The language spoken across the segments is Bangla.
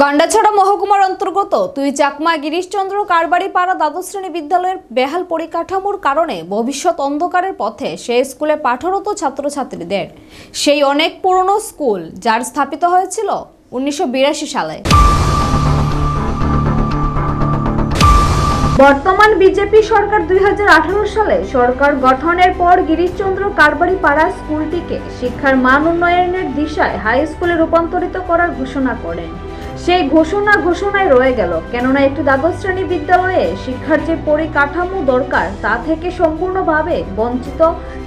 গন্ডাছড়া মহকুমার অন্তর্গত তুই চাকমা গিরিশচন্দ্র কারবারি পাড়া দ্বাদশ শ্রেণি বিদ্যালয়ের বেহাল পরিকাঠামোর কারণে ভবিষ্যৎ অন্ধকারের পথে সেই স্কুলে পাঠরত ছাত্রছাত্রীদের। সেই অনেক পুরনো স্কুল যার স্থাপিত হয়েছিল উনিশশো বিরাশি সালে। বর্তমান বিজেপি সরকার দুই হাজার আঠারো সালে সরকার গঠনের পর গিরিশচন্দ্র কারবারি পাড়া স্কুলটিকে শিক্ষার মান উন্নয়নের দিশায় হাই স্কুলে রূপান্তরিত করার ঘোষণা করেন। সেই ঘোষণা ঘোষণায় রয়ে গেল। কেননা একটি দ্বাদশ শ্রেণি বিদ্যালয়ে শিক্ষার যে পরিকাঠামো দরকার, তা থেকে সম্পূর্ণভাবে বঞ্চিত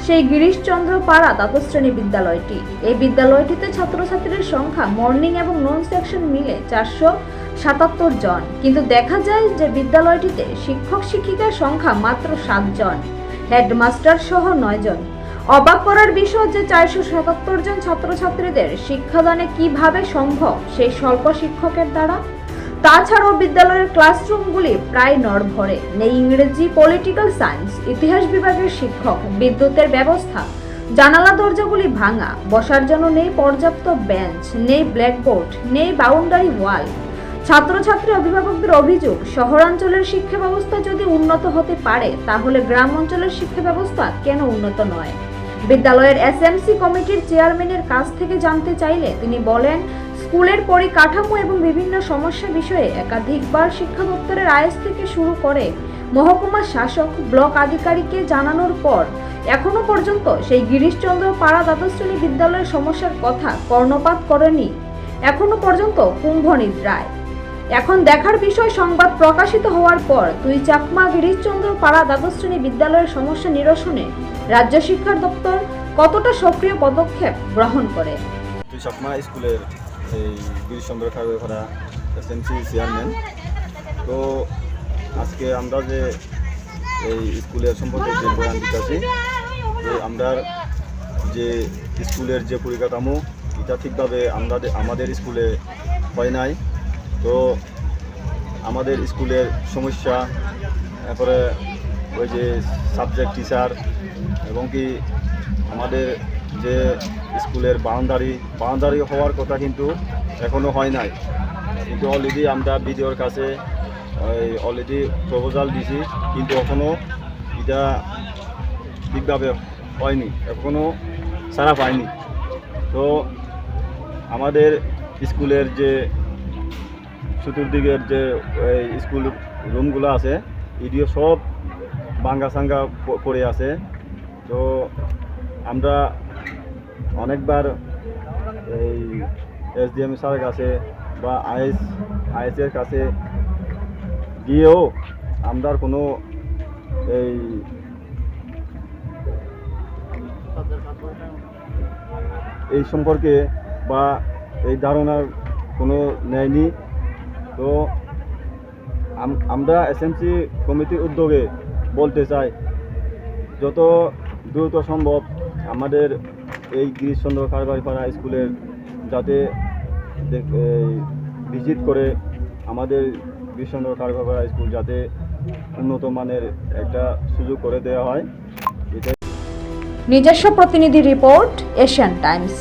সেই গিরিশচন্দ্র পাড়া দ্বাদশ শ্রেণি বিদ্যালয়টি। এই বিদ্যালয়টিতে ছাত্রছাত্রীর সংখ্যা মর্নিং এবং নন সেকশন মিলে চারশো সাতাত্তর জন। কিন্তু দেখা যায় যে বিদ্যালয়টিতে শিক্ষক শিক্ষিকার সংখ্যা মাত্র সাতজন হেডমাস্টার সহ নয় জন। অবাক করার বিষয় যে চারশো সাতাত্তর জন ছাত্রছাত্রীদের শিক্ষাদানে কীভাবে সম্ভব সেই স্বল্প শিক্ষকের দ্বারা? তাছাড়াও বিদ্যালয়ের ক্লাসরুমগুলি প্রায় নড়ভরে নেই ইংরেজি পলিটিক্যাল সায়েন্স, ইতিহাস বিভাগের শিক্ষক, বিদ্যুতের ব্যবস্থা, জানালা দরজাগুলি ভাঙা, বসার জন্য নেই পর্যাপ্ত বেঞ্চ, নেই ব্ল্যাকবোর্ড, নেই বাউন্ডারি ওয়াল। ছাত্রছাত্রী অভিভাবকদের অভিযোগ, শহরাঞ্চলের শিক্ষা ব্যবস্থা যদি উন্নত হতে পারে, তাহলে গ্রাম অঞ্চলের শিক্ষা ব্যবস্থা কেন উন্নত নয়? বিদ্যালয়ের এসএমসি কমিটির চেয়ারম্যানের কাছ থেকে জানতে চাইলে তিনি বলেন, স্কুলের পরিকাঠামো এবং বিভিন্ন সমস্যা বিষয়ে একাধিকবার শিক্ষা দপ্তরের আইএস থেকে শুরু করে মহকুমা শাসক, ব্লক আধিকারিককে জানানোর পর এখনও পর্যন্ত সেই গিরিশচন্দ্র পাড়া দ্বাদশ শ্রেণি বিদ্যালয়ের সমস্যার কথা কর্ণপাত করেনি। এখনও পর্যন্ত কুম্ভ নিদ্রায় এখন দেখার বিষয়, সংবাদ প্রকাশিত হওয়ার পর দুই চাকমা গিরিশচন্দ্র পাড়া দ্বাদশ শ্রেণি বিদ্যালয়ের সমস্যা নিরসনে রাজ্য শিক্ষা দপ্তর কতটা সক্রিয় পদক্ষেপ গ্রহণ করে? তুই চাকমা স্কুলের এই গিরিশচন্দ্র খাগড়া এসএমসি চেয়ারম্যান তো আজকে আমরা যে এই স্কুলের সম্পর্কে যে বয়ান দিতেছি আমরা যে স্কুলের যে পরিকাঠামো, এটা ঠিকভাবে আমরা আমাদের স্কুলে হয় নাই। তো আমাদের স্কুলের সমস্যা, তারপরে ওই যে সাবজেক্ট টিচার এবং কি আমাদের যে স্কুলের বাউন্ডারি বাউন্ডারি হওয়ার কথা কিন্তু এখনও হয় নাই। কিন্তু অলরেডি আমরা বিডিওর কাছে ওই অলরেডি প্রপোজাল দিছি, কিন্তু এখনও এটা ঠিকভাবে হয়নি এখনও সারা পায়নি তো আমাদের স্কুলের যে চতুর্দিকের যে স্কুল রুমগুলো আছে, এদিকে সব ভাঙ্গা সাঙ্গা পড়ে আছে। তো আমরা অনেকবার এই এসডিএম স্যারের কাছে বা আইএস, আইএসের কাছে গিয়েও আমরা কোনো এই এই সম্পর্কে বা এই ধারণার কোনো নেয়নি। তো আম- আমরা এসএমসি কমিটির উদ্যোগে বলতে চাই, যত দ্রুত সম্ভব আমাদের এই গিরিশচন্দ্র কারবারিপাড়া স্কুলের যাতে ভিজিট করে আমাদের গিরিশচন্দ্র কারবারিপাড়া স্কুল যাতে উন্নত মানের একটা সুযোগ করে দেওয়া হয়। নিজস্ব প্রতিনিধি রিপোর্ট, এশিয়ান টাইমস।